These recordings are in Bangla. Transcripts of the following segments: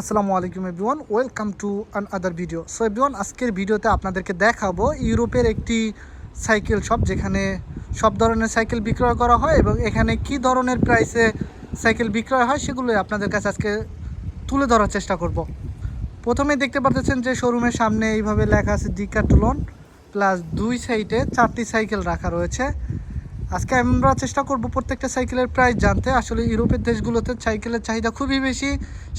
আসসালামু আলাইকুম everyone, welcome to another video so everyone, আজকের ভিডিওতে আপনাদেরকে দেখাবো ইউরোপের একটি সাইকেল শপ যেখানে সব ধরনের সাইকেল বিক্রয় করা হয় এবং এখানে কি ধরনের প্রাইসে সাইকেল বিক্রয় হয় সেগুলো আপনাদের কাছে আজকে তুলে ধরার চেষ্টা করব। প্রথমে দেখতে পাচ্ছেন যে শোরুমের সামনে এইভাবে লেখা আছে ডিকাটলন প্লাস দুই সাইডে চারটি সাইকেল রাখা রয়েছে। আজকে আমরা চেষ্টা করব প্রত্যেকটা সাইকেলের প্রাইস জানতে। আসলে ইউরোপের দেশগুলোতে সাইকেলের চাহিদা খুবই বেশি।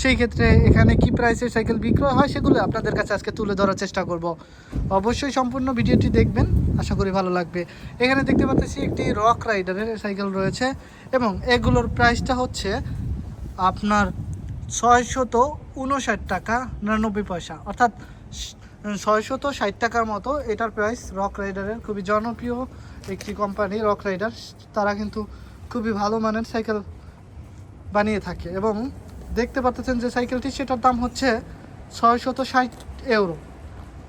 সেই ক্ষেত্রে এখানে কি প্রাইসে সাইকেল বিক্রয় হয় সেগুলো আপনাদের কাছে আজকে তুলে ধরার চেষ্টা করব। অবশ্যই সম্পূর্ণ ভিডিওটি দেখবেন। আশা করি ভালো লাগবে। এখানে দেখতে পাচ্ছি একটি রক রাইডারের সাইকেল রয়েছে এবং এগুলোর প্রাইসটা হচ্ছে আপনার ছয়শত উনষাট টাকা, নিরানব্বই পয়সা। অর্থাৎ ছয়শত ষাট টাকার মতো। এটার প্রাইস রক রাইডারের খুবই জনপ্রিয় একটি কোম্পানি রক রাইডার তারা কিন্তু খুবই ভালো মানের সাইকেল বানিয়ে থাকে এবং দেখতে পারতেছেন যে সাইকেলটি সেটার দাম হচ্ছে ছয়শত ষাট ইউরো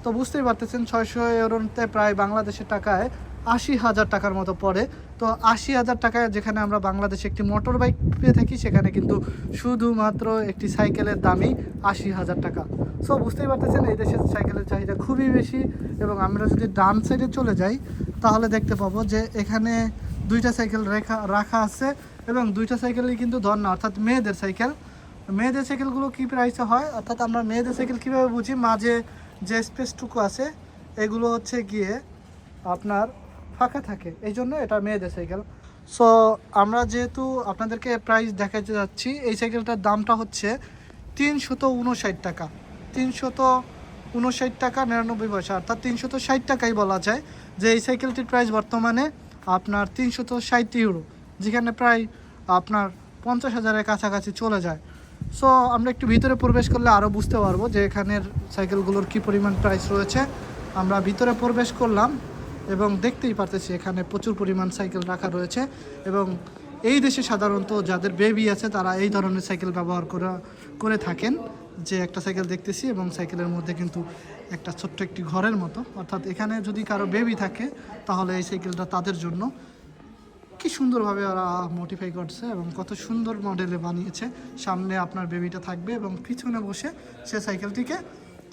তো বুঝতেই পারতেছেন, ছয়শো ইউরোতে প্রায় বাংলাদেশের টাকায় আশি হাজার টাকার মতো পড়ে। তো আশি হাজার টাকায় যেখানে আমরা বাংলাদেশে একটি মোটর বাইক পেয়ে থাকি, সেখানে কিন্তু শুধুমাত্র একটি সাইকেলের দামই আশি হাজার টাকা। সো বুঝতেই পারতেছেন, এই দেশের সাইকেলের চাহিদা খুবই বেশি এবং আমরা যদি ডান সাইডে চলে যাই, তাহলে দেখতে পাবো যে এখানে দুইটা সাইকেল রেখা, রাখা আছে এবং দুইটা সাইকেলই কিন্তু ধর্না অর্থাৎ মেয়েদের সাইকেল মেয়েদের সাইকেলগুলো কী প্রাইসে হয়? অর্থাৎ আমরা মেয়েদের সাইকেল কীভাবে বুঝি? মাঝে যে স্পেসটুকু আছে, এগুলো হচ্ছে গিয়ে আপনার ফাঁকা থাকে, এই জন্য এটা মেয়েদের সাইকেল সো আমরা যেহেতু আপনাদেরকে প্রাইস দেখাতে যাচ্ছি, এই সাইকেলটার দামটা হচ্ছে তিনশত উনষাট টাকা। তিনশত উনষাট টাকা নিরানব্বই পয়সা, অর্থাৎ তিনশত ষাট টাকাই বলা যায়, যে এই সাইকেলটির প্রাইস বর্তমানে আপনার তিনশত ষাট ইউরো যেখানে প্রায় আপনার পঞ্চাশ হাজারের কাছাকাছি চলে যায়। সো আমরা একটু ভিতরে প্রবেশ করলে আরও বুঝতে পারব যে এখানের সাইকেলগুলোর কী পরিমাণ প্রাইস রয়েছে। আমরা ভিতরে প্রবেশ করলাম। এবং দেখতেই পারতেছি এখানে প্রচুর পরিমাণ সাইকেল রাখা রয়েছে এবং এই দেশে সাধারণত যাদের বেবি আছে, তারা এই ধরনের সাইকেল ব্যবহার করা, করে থাকেন যে একটা সাইকেল দেখতেছি এবং সাইকেলের মধ্যে কিন্তু একটা ছোট্ট একটি ঘরের মতো। অর্থাৎ এখানে যদি কারও বেবি থাকে, তাহলে এই সাইকেলটা তাদের জন্য। কি সুন্দরভাবে ওরা মডিফাই করছে এবং কত সুন্দর মডেলে বানিয়েছে। সামনে আপনার বেবিটা থাকবে এবং পিছনে বসে সে সাইকেলটিকে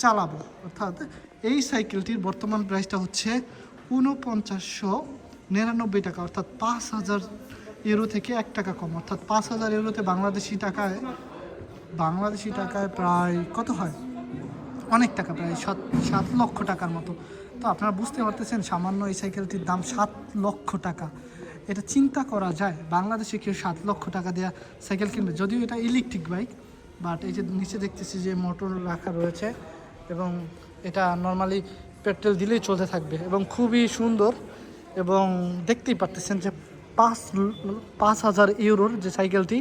চালাবো। অর্থাৎ এই সাইকেলটির বর্তমান প্রাইসটা হচ্ছে উনপঞ্চাশশো নিরানব্বই টাকা, অর্থাৎ পাঁচ হাজার ইউরো থেকে এক টাকা কম, অর্থাৎ পাঁচ হাজার ইউরোতে বাংলাদেশি টাকায় বাংলাদেশি টাকায় প্রায় কত হয়? অনেক টাকা, প্রায় সাত সাত লক্ষ টাকার মতো। তো আপনারা বুঝতে পারতেছেন, সামান্য এই সাইকেলটির দাম সাত লক্ষ টাকা। এটা চিন্তা করা যায়, বাংলাদেশে কেউ সাত লক্ষ টাকা দেওয়া সাইকেল কিনবে। যদিও এটা ইলেকট্রিক বাইক বাট এই যে নিচে দেখতেছি যে মোটর রাখা রয়েছে, এবং এটা নর্মালি পেট্রোল দিলেই চলতে থাকবে এবং খুবই সুন্দর এবং দেখতেই পারতেছেন যে পাঁচ পাঁচ হাজার ইউরোর যে সাইকেলটি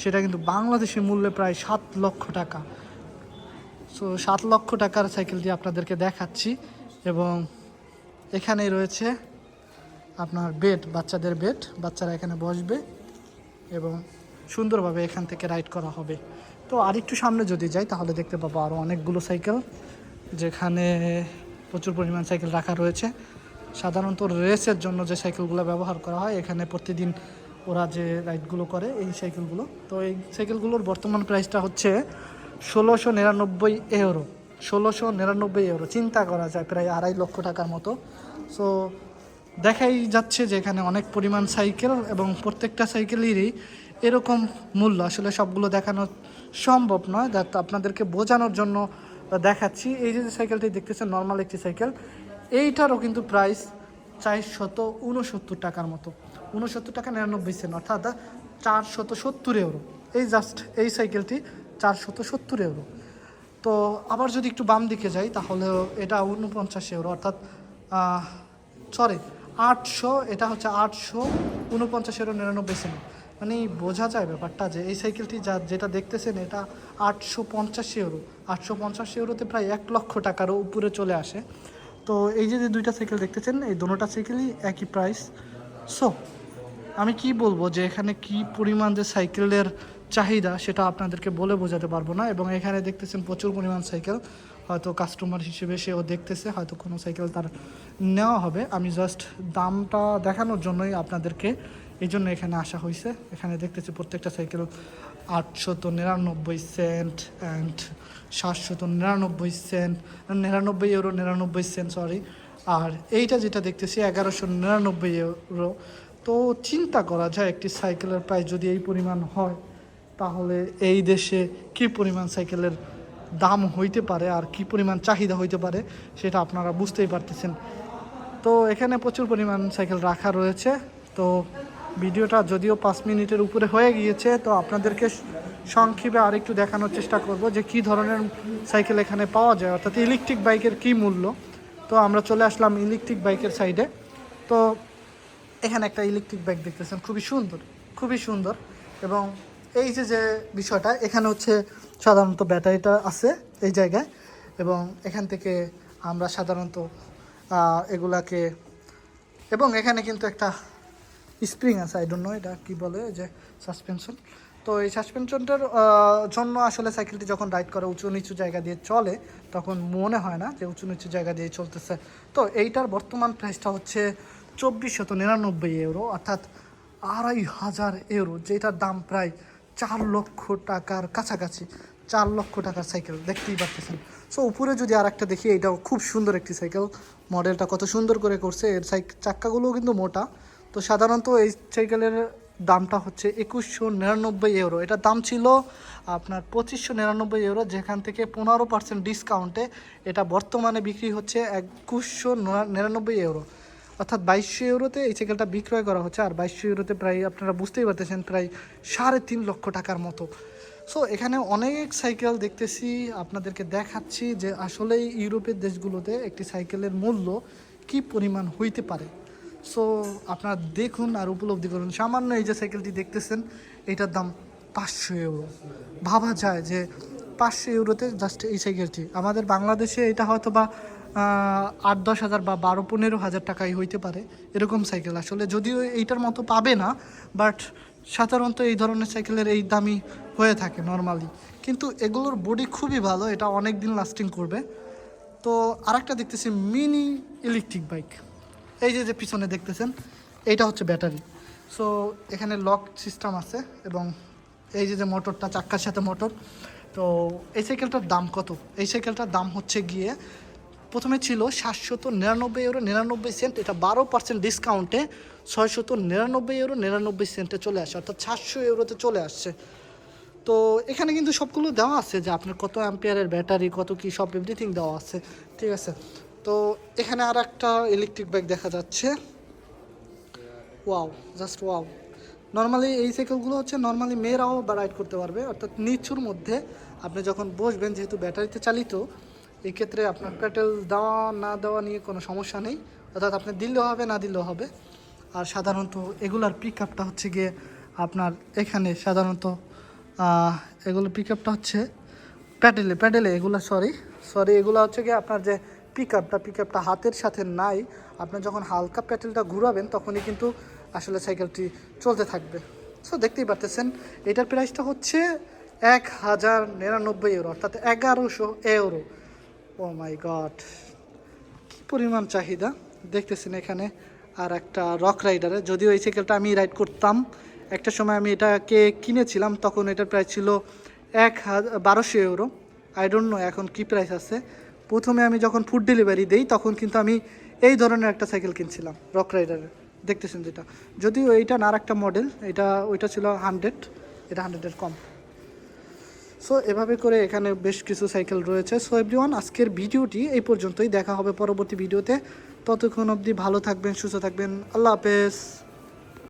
সেটা কিন্তু বাংলাদেশি মূল্যে প্রায় সাত লক্ষ টাকা। সো সাত লক্ষ টাকার সাইকেলটি আপনাদেরকে দেখাচ্ছি এবং এখানেই রয়েছে আপনার বেড বাচ্চাদের বেড বাচ্চারা এখানে বসবে এবং সুন্দরভাবে এখান থেকে রাইড করা হবে। তো আরেকটু সামনে যদি যাই, তাহলে দেখতে পাবো আরও অনেকগুলো সাইকেল যেখানে প্রচুর পরিমাণ সাইকেল রাখা রয়েছে। সাধারণত রেসের জন্য যে সাইকেলগুলো ব্যবহার করা হয়, এখানে প্রতিদিন ওরা যে রাইডগুলো করে, এই সাইকেলগুলো। তো এই সাইকেলগুলোর বর্তমান প্রাইসটা হচ্ছে ষোলোশো নিরানব্বই ইউরো। ষোলোশো নিরানব্বই ইউরো। চিন্তা করা যায়, প্রায় আড়াই লক্ষ টাকার মতো। সো দেখাই যাচ্ছে যে এখানে অনেক পরিমাণ সাইকেল এবং প্রত্যেকটা সাইকেলেরই এরকম মূল্য। আসলে সবগুলো দেখানো সম্ভব নয়। আপনাদেরকে বোঝানোর জন্য দেখাচ্ছি। এই যে সাইকেলটি দেখতেছেন নর্মাল একটি সাইকেল এইটারও কিন্তু প্রাইস চারশত উনসত্তর টাকার মতো। উনসত্তর টাকা নিরানব্বই সেন্ট অর্থাৎ চারশত সত্তর ইউরো এই জাস্ট এই সাইকেলটি চারশত সত্তর ইউরো তো আবার যদি একটু বাম দিকে যাই, তাহলে এটা উনপঞ্চাশ ইউরো অর্থাৎ সরি আটশো, এটা হচ্ছে আটশো উনপঞ্চাশ ইউরো নিরানব্বই সেন্ট মানে বোঝা যায় ব্যাপারটা যে এই সাইকেলটি যা, যেটা দেখতেছেন এটা আটশো পঞ্চাশ ইউরো। আটশো পঞ্চাশ ইউরোতে প্রায় এক লক্ষ টাকারও উপরে চলে আসে। তো এই যে দুইটা সাইকেল দেখতেছেন, এই দুটোটা সাইকেলই একই প্রাইস সো আমি কি বলব যে এখানে কি পরিমাণ যে সাইকেলের চাহিদা সেটা আপনাদেরকে বলে বোঝাতে পারব না এবং এখানে দেখতেছেন প্রচুর পরিমাণ সাইকেল। হয়তো কাস্টমার হিসেবে সেও দেখতেছে, হয়তো কোনো সাইকেল তার নেওয়া হবে। আমি জাস্ট দামটা দেখানোর জন্যই আপনাদেরকে এই জন্য এখানে আসা হয়েছে। এখানে দেখতেছি প্রত্যেকটা সাইকেল আটশত নিরানব্বই সেন্ট অ্যান্ড সাতশত নিরানব্বই সেন্ট নিরানব্বই ইউরো নিরানব্বই সেন্ট সরি আর এইটা যেটা দেখতেছি এগারোশো নিরানব্বই ইউরো তো চিন্তা করা যায় একটি সাইকেলের প্রায় যদি এই পরিমাণ হয়, তাহলে এই দেশে কি পরিমাণ সাইকেলের দাম হইতে পারে আর কি পরিমাণ চাহিদা হইতে পারে, সেটা আপনারা বুঝতেই পারতেছেন। তো এখানে প্রচুর পরিমাণ সাইকেল রাখা রয়েছে। তো ভিডিওটা যদিও পাঁচ মিনিটের উপরে হয়ে গিয়েছে, তো আপনাদেরকে সংক্ষেপে আরেকটু দেখানোর চেষ্টা করব যে কি ধরনের সাইকেল এখানে পাওয়া যায়। অর্থাৎ ইলেকট্রিক বাইকের কি মূল্য? তো আমরা চলে আসলাম ইলেকট্রিক বাইকের সাইডে। তো এখানে একটা ইলেকট্রিক বাইক দেখতেছেন, খুবই সুন্দর খুবই সুন্দর। এবং এই যে যে বিষয়টা, এখানে হচ্ছে সাধারণত ব্যাটারিটা আছে এই জায়গায়। এবং এখান থেকে আমরা সাধারণত এগুলাকে, এবং এখানে কিন্তু একটা স্প্রিং আছে আই ডোন্ট নো এটা কী বলে যে সাসপেনশন তো এই সাসপেনশনটার জন্য আসলে সাইকেলটি যখন রাইড করে উঁচু নিচু জায়গা দিয়ে চলে, তখন মনে হয় না যে উঁচু নিচু জায়গা দিয়ে চলতেছে। তো এইটার বর্তমান প্রাইসটা হচ্ছে চব্বিশ শত নিরানব্বই ইউরো অর্থাৎ আড়াই হাজার ইউরো যেটার দাম প্রায় চার লক্ষ টাকার কাছাকাছি, চার লক্ষ টাকার সাইকেল দেখতেই পাচ্ছেন সো উপরে যদি আর একটা দেখি, এটাও খুব সুন্দর একটি সাইকেল মডেলটা কত সুন্দর করে করছে, এর সাইক চাক্কাগুলোও কিন্তু মোটা। তো সাধারণত এই সাইকেলের দামটা হচ্ছে একুশশো নিরানব্বই ইউরো এটার দাম ছিল আপনার পঁচিশশো নিরানব্বই ইউরো যেখান থেকে পনেরো পার্সেন্ট ডিসকাউন্টে এটা বর্তমানে বিক্রি হচ্ছে একুশশো নিরানব্বই ইউরো অর্থাৎ বাইশশো ইউরোতে এই সাইকেলটা বিক্রয় করা হচ্ছে, আর বাইশশো ইউরোতে প্রায় আপনারা বুঝতেই পারতেছেন প্রায় সাড়ে তিন লক্ষ টাকার মতো। সো এখানে অনেক সাইকেল দেখতেছি, আপনাদেরকে দেখাচ্ছি যে আসলে ইউরোপের দেশগুলোতে একটি সাইকেলের মূল্য কি পরিমাণ হইতে পারে। সো আপনারা দেখুন আর উপলব্ধি করুন। সামান্য এই যে সাইকেলটি দেখতেছেন, এটার দাম পাঁচশো ইউরো ভাবা যায় যে পাঁচশো ইউরোতে জাস্ট এই সাইকেলটি আমাদের বাংলাদেশে এটা হয়তো বা আট, দশ হাজার বা বারো, পনেরো হাজার টাকাই হইতে পারে এরকম সাইকেল আসলে যদিও এইটার মতো পাবে না বাট সাধারণত এই ধরনের সাইকেলের এই দামই হয়ে থাকে নর্মালি কিন্তু এগুলোর বডি খুবই ভালো, এটা অনেক দিন লাস্টিং করবে। তো আরেকটা দেখতেছি মিনি ইলেকট্রিক বাইক এই যে যে পিছনে দেখতেছেন, এইটা হচ্ছে ব্যাটারি। সো এখানে লক সিস্টেম আছে এবং এই যে যে মোটরটা চাক্কার সাথে মোটর তো এই সাইকেলটার দাম কত? এই সাইকেলটার দাম হচ্ছে গিয়ে, প্রথমে ছিল সাতশত নিরানব্বই ইউরো নিরানব্বই সেন্ট এটা বারো পার্সেন্ট ডিসকাউন্টে ছয়শত নিরানব্বই ইউরো নিরানব্বই সেন্টে চলে আসে, অর্থাৎ সাতশো ইউরোতে চলে আসছে। তো এখানে কিন্তু সবগুলো দেওয়া আছে যে, আপনার কত অ্যাম্পিয়ারের ব্যাটারি, কত কি, সব এভরিথিং দেওয়া আছে, ঠিক আছে? তো এখানে আর একটা ইলেকট্রিক বাইক দেখা যাচ্ছে। ওয়াও জাস্ট ওয়াও নর্মালি এই সাইকেলগুলো হচ্ছে নর্মালি মেয়েরাও রাইড করতে পারবে। অর্থাৎ নিচুর মধ্যে আপনি যখন বসবেন, যেহেতু ব্যাটারিতে চালিত এই ক্ষেত্রে আপনার পেট্রোল দেওয়া, না দেওয়া নিয়ে কোনো সমস্যা নেই। অর্থাৎ আপনি দিলেও হবে, না দিলেও হবে। আর সাধারণত এগুলার পিক আপটা হচ্ছে গিয়ে আপনার এখানে সাধারণত এগুলো পিক আপটা হচ্ছে প্যাডেলে প্যাডেলে এগুলো সরি সরি এগুলো হচ্ছে গিয়ে আপনার যে পিক আপটা পিক আপটা হাতের সাথে নাই। আপনি যখন হালকা প্যাটেলটা ঘুরাবেন, তখনই কিন্তু আসলে সাইকেলটি চলতে থাকবে। সো দেখতেই পারতেছেন, এটার প্রাইসটা হচ্ছে এক হাজার নিরানব্বই ইউরো অর্থাৎ এগারোশো ইউরো ও মাই গড কি পরিমাণ চাহিদা! দেখতেছেন এখানে আর একটা রক রাইডারে যদিও এই সাইকেলটা আমি রাইড করতাম, একটা সময় আমি এটাকে কিনেছিলাম, তখন এটার প্রাইস ছিল এক হাজার বারোশো ইউরো আই ডোন্ট নো এখন কি প্রাইস আছে। প্রথমে আমি যখন ফুড ডেলিভারি দেই, তখন কিন্তু আমি এই ধরনের একটা সাইকেল কিনছিলাম রক রাইডারের দেখতেছেন যেটা? যদিও এইটা না একটা মডেল এটা, ওইটা ছিল হান্ড্রেড এটা হান্ড্রেডের কম। সো এভাবে করে এখানে বেশ কিছু সাইকেল রয়েছে। সো এভরিওয়ান আজকের ভিডিওটি এই পর্যন্তই। দেখা হবে পরবর্তী ভিডিওতে। ততক্ষণ অবধি ভালো থাকবেন, সুস্থ থাকবেন। আল্লাহ হাফেজ।